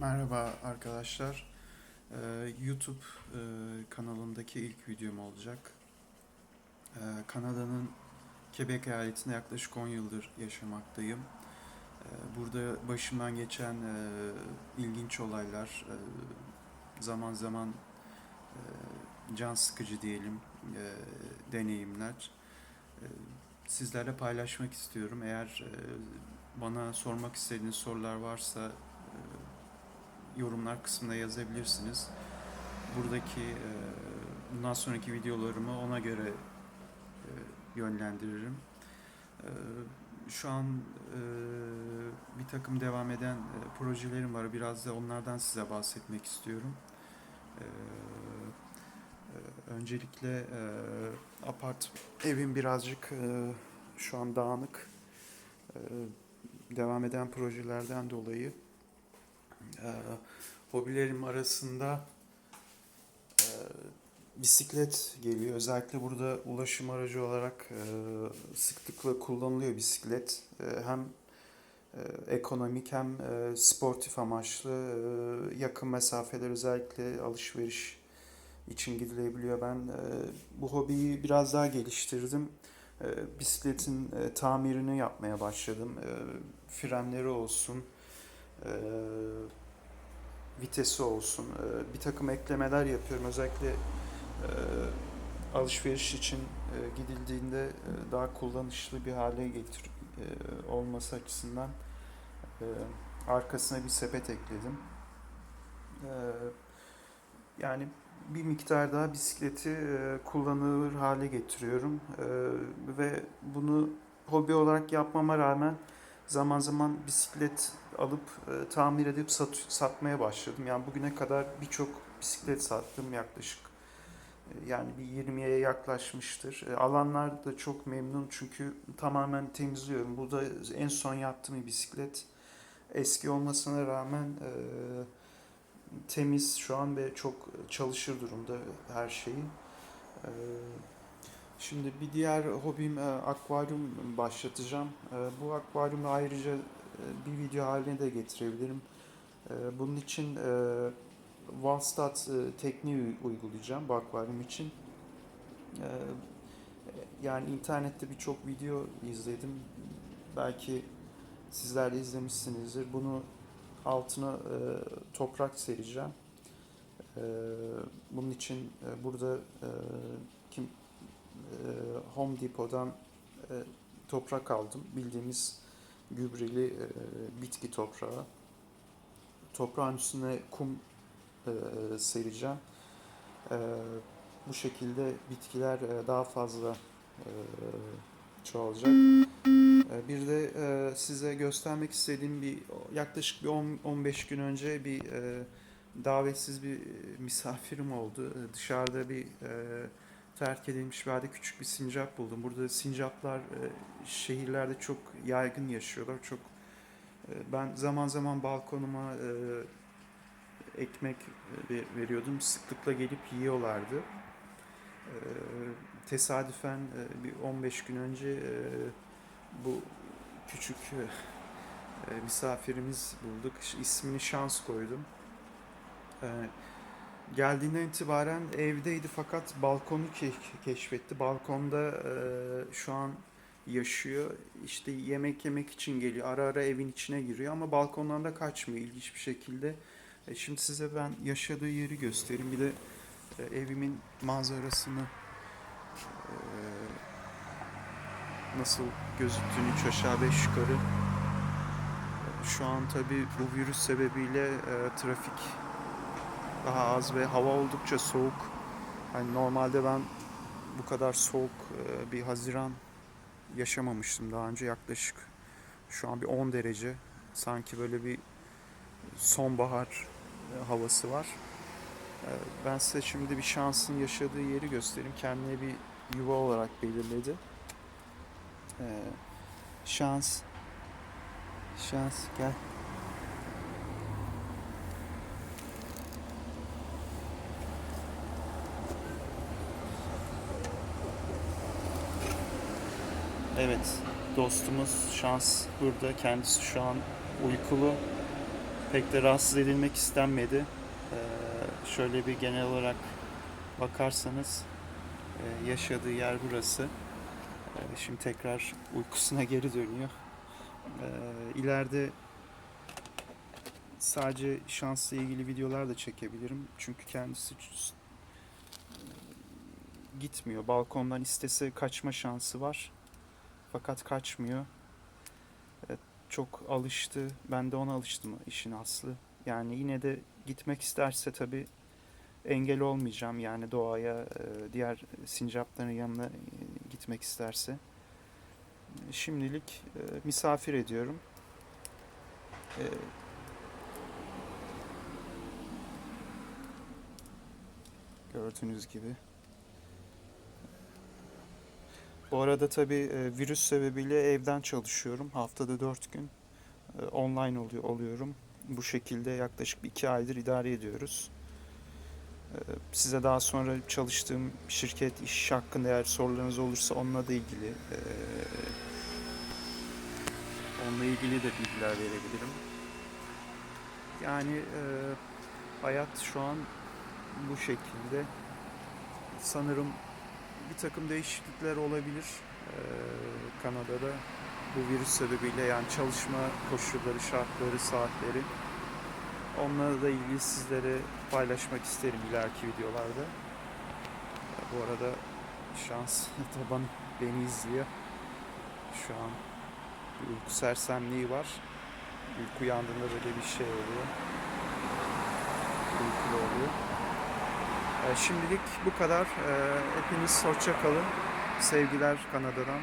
Merhaba arkadaşlar. Ee, YouTube e, kanalımdaki ilk videom olacak. Ee, Kanada'nın Quebec eyaletinde yaklaşık 10 yıldır yaşamaktayım. Ee, burada başımdan geçen e, ilginç olaylar, e, zaman zaman can sıkıcı diyelim deneyimler sizlerle paylaşmak istiyorum. Eğer bana sormak istediğiniz sorular varsa yorumlar kısmına yazabilirsiniz. Buradaki e, bundan sonraki videolarımı ona göre e, yönlendiririm. E, Şu an bir takım devam eden projelerim var. Biraz da onlardan size bahsetmek istiyorum. Öncelikle apart evim birazcık şu an dağınık. Devam eden projelerden dolayı e, hobilerim arasında e, bisiklet geliyor. Özellikle burada ulaşım aracı olarak e, sıklıkla kullanılıyor bisiklet. E, hem e, ekonomik hem e, sportif amaçlı e, yakın mesafeler özellikle alışveriş için gidilebiliyor. Ben e, bu hobiyi biraz daha geliştirdim. E, bisikletin e, tamirini yapmaya başladım. E, frenleri olsun, e, vitesi olsun, e, bir takım eklemeler yapıyorum. Özellikle e, alışveriş için e, gidildiğinde e, daha kullanışlı bir hale getir e, olması açısından e, arkasına bir sepet ekledim. E, yani bir miktar daha bisikleti e, kullanılır hale getiriyorum E, ve bunu hobi olarak yapmama rağmen zaman zaman bisiklet alıp e, tamir edip sat, satmaya başladım. Yani bugüne kadar birçok bisiklet sattım yaklaşık. E, yani bir 20'ye yaklaşmıştır. E, alanlar da çok memnun çünkü tamamen temizliyorum. Bu da en son yaptığım bir bisiklet. Eski olmasına rağmen e, temiz şu an ve çok çalışır durumda her şeyi. E, Şimdi bir diğer hobim e, akvaryum başlatacağım. E, Bu akvaryumu ayrıca e, bir video haline de getirebilirim. E, Bunun için e, Valstat e, tekniği uy- uygulayacağım bu akvaryum için. E, Yani internette birçok video izledim. Belki sizler de izlemişsinizdir. Bunu altına e, toprak sereceğim. E, Bunun için e, burada e, kim Home Depot'dan e, toprak aldım. Bildiğimiz gübreli e, bitki toprağı. Toprağın üstüne kum e, sereceğim. E, bu şekilde bitkiler daha fazla çoğalacak. Bir de size göstermek istediğim bir yaklaşık bir 10 15 gün önce bir davetsiz bir misafirim oldu. Dışarıda bir e, terk edilmiş bir halde küçük bir sincap buldum. Burada sincaplar e, şehirlerde çok yaygın yaşıyorlar. Çok e, ben zaman zaman balkonuma e, ekmek e, ver- veriyordum. Sıklıkla gelip yiyorlardı. E, tesadüfen e, bir 15 gün önce e, bu küçük e, e, misafirimiz bulduk. İsmini Şans koydum. E, Geldiğinden itibaren evdeydi fakat balkonu ke- keşfetti. Balkonda e, şu an yaşıyor. İşte yemek yemek için geliyor. Ara ara evin içine giriyor ama balkondan da kaçmıyor ilginç bir şekilde. E, şimdi size ben yaşadığı yeri göstereyim. Bir de e, evimin manzarasını e, nasıl gözüktüğünü üç aşağı beş yukarı. Şu an tabii bu virüs sebebiyle e, trafik daha az ve hava oldukça soğuk. Hani normalde ben bu kadar soğuk e, bir Haziran yaşamamıştım daha önce yaklaşık şu an bir 10 derece sanki böyle bir sonbahar e, havası var. E, Ben size şimdi bir şansın yaşadığı yeri göstereyim. Kendine bir yuva olarak belirledi. Şans. Şans gel. Evet, dostumuz Şans burada. Kendisi şu an uykulu. pek de rahatsız edilmek istenmedi. Ee, şöyle bir genel olarak bakarsanız e, yaşadığı yer burası. Ee, şimdi tekrar uykusuna geri dönüyor. Ee, ileride sadece şansla ilgili videolar da çekebilirim. Çünkü kendisi gitmiyor. Balkondan istese kaçma şansı var. Fakat kaçmıyor. Evet, çok alıştı. Ben de ona alıştım işin aslı. Yani yine de gitmek isterse tabii engel olmayacağım. Yani doğaya, e, diğer sincapların yanına e, gitmek isterse. Şimdilik e, misafir ediyorum. E, Gördüğünüz gibi. Bu arada tabii e, virüs sebebiyle evden çalışıyorum. Haftada 4 gün e, online oluyor oluyorum. Bu şekilde yaklaşık bir iki aydır idare ediyoruz. E, Size daha sonra çalıştığım şirket iş hakkında eğer sorularınız olursa onunla da ilgili onunla ilgili de bilgiler verebilirim. Yani hayat şu an bu şekilde. Sanırım bir takım değişiklikler olabilir e, Kanada'da bu virüs sebebiyle yani çalışma koşulları, şartları, saatleri. Onlarla da ilgili sizlere paylaşmak isterim ileriki videolarda. Bu arada şans taban beni izliyor. Şu an bir uyku sersemliği var. İlk uyandığında böyle bir şey oluyor. Uykulu oluyor. E, Şimdilik bu kadar. E, Hepiniz hoşça kalın. Sevgiler Kanada'dan.